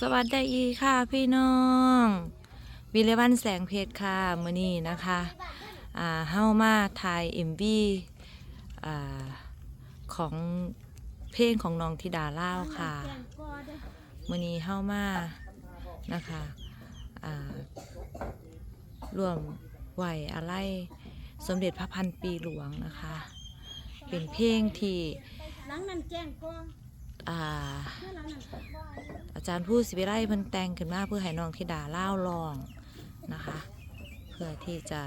สวัสดีค่ะพี่น้องวิเลวันแสงเพชรค่ะมือนี้นะคะอ่าเฮามาถ่าย MV อ่าของเพลงของน้องธิดาเล่าค่ะมื้อนี้เฮามานะคะอ่ารวมไหวอะไรสมเด็จพระพันปีหลวงนะคะ เป็นเพลงที่หลังนั้นแจ้งกอ่า จารย์ผู้สิวิไลเพิ่นแต่งขึ้นมาเพื่อให้น้องธิดาเล่าลองนะคะ เพื่อที่จะ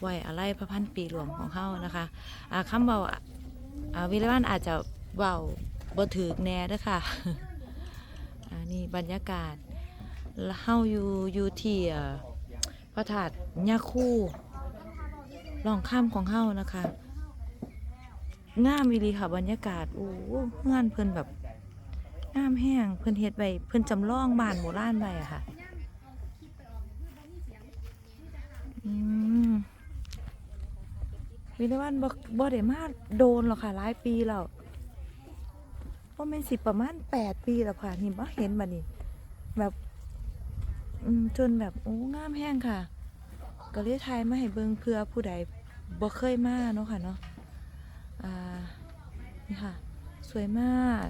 ไหวอะไรพระพันปีหลวงของเฮานะคะอ่าคำเบาอ่าวิไลวันอาจจะเบาบ่ถือแน่เด้อค่ะอ่านี่บรรยากาศเฮาอยู่อยู่ที่พระธาตุยาคู่ลองข้ามของเฮานะคะ งามอีหลีค่ะบรรยากาศโอ้งานเพิ่นแบบงามแห้งเพิ่นเฮ็ดไว้เพิ่นจำลองบ้านโบราณไว้อะค่ะอืมวิลวันบ่บ่ได้มาโดนหรอกค่ะหลายปีแล้วว่าแม่นสิประมาณแปดปีแล้วค่ะนี่บ่เห็นบัดนี้แบบอืมจนแบบโอ้งามแห้งค่ะ ก็เลยถ่ายมาให้เบิ่งเพื่อผู้ใดบ่เคยมาเนาะค่ะเนาะ นี่ค่ะ สวยมาก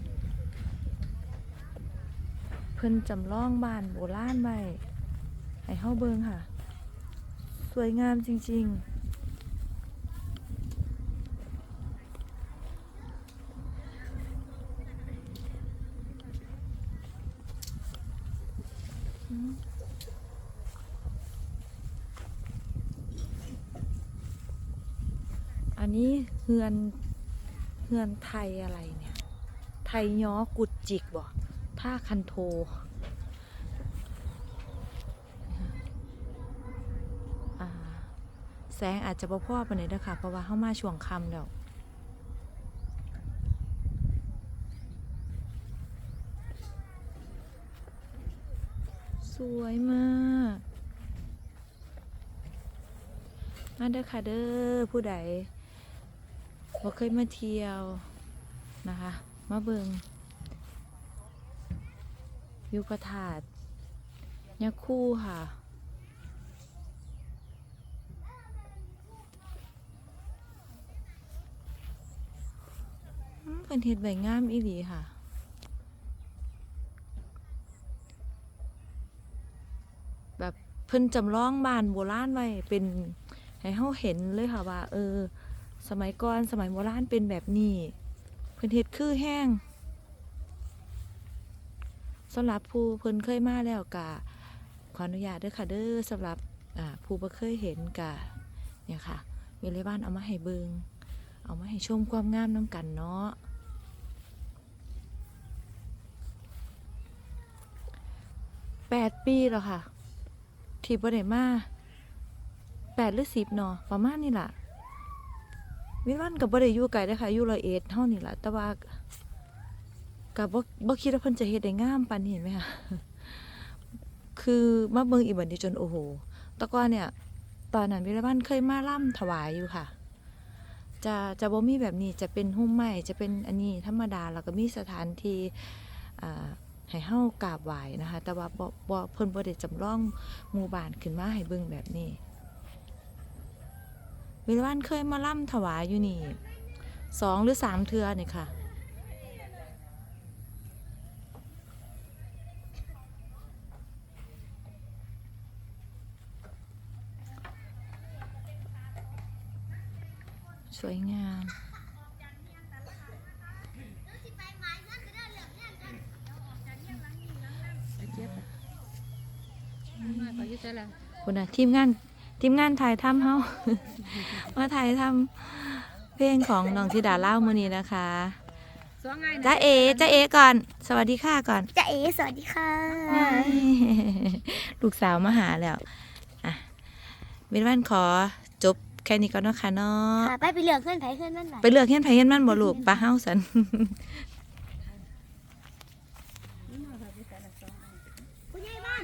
เพิ่นจำลองบ้านโบราณไว้ให้เฮาเบิ่งค่ะ สวยงามจริงๆอืม อันนี้เฮือนเฮือนไทยอะไรเนี่ย ไทยย้อกุดจิกบ่ท่าคันโท แสงอาจจะบ่พอปานใดเด้อค่ะ เพราะว่าเข้ามาช่วงค่ำแล้วสวยมาก มาเด้อค่ะเด้อผู้ใด บ่เคยมาเที่ยวนะคะ มาเบิงวิวพระธาตุยาคู่ค่ะ เป็นเฮ็ดใบงามอีหลีค่ะแบบเพิ่นจำลองบ้านโบราณไว้เป็นให้เฮาเห็นเลยค่ะว่า เออ สมัยก่อนสมัยโบราณเป็นแบบนี้เพิ่นเฮ็ดคือแห้งสำหรับผู้เพิ่นเคยมาแล้วกะขออนุญาตเด้อค่ะเด้อสำหรับอ่าผู้บ่เคยเห็นกะเนี่ยค่ะเลบ้านเอามาให้เบิงเอามาให้ชมความงามน้ำกันเนาะแปดปีแล้วค่ะ ที่บ่ได้มาแปดหรือสิบเนาะประมาณนี้ล่ะ วิวันกับบ่ได้อยู่ไกลเด้อค่ะอยู่ร้อยเอ็ดเท่านี่แหละแต่ว่ากับบ่บ่คิดว่าเพิ่นจะเฮ็ดได้งามปานนี้เห็นไหมคะคือมาเบิ่งอีบัดนี้จนโอ้โหแต่ก่อนเนี่ย ตอนนั้นวิรวันเคยมาล่ำถวายอยู่ค่ะ จะจะบ่มีแบบนี้จะเป็นหุ้มไม้จะเป็นอันนี้ธรรมดาแล้วก็มีสถานที่อ่าให้เฮากราบไหว้นะคะ แต่ว่าบ่บ่เพิ่นบ่ได้จำลองหมู่บ้านขึ้นมาให้เบิ่งแบบนี้ วิลวันเคยมาล่ำถวายอยู่นี่สองหรือสามเทือเนี่ยค่ะ สวยงามมาก็อยู่แต่ละคุณอะทีมงาน ทีมงานถ่ายทำเฮา มาถ่ายทำเพลงของน้องธิดาเล่ามือนี้นะคะสองไงจ้าเอจ้าเอก่อน สวัสดีค่ะก่อนจะเอ๋สวัสดีค่ะ ลูกสาวมาหาแล้วอะเวนวันขอจบแค่นี้ก่อนเนาะค่ะเนาะค่ะไปไปเลือกเพื่อนไผเพื่อนนั่นไหนไปเลือกเฮียนไผเฮียนมันบ่ลูกปลาเฮาสันผู้ใหญ่บ้าน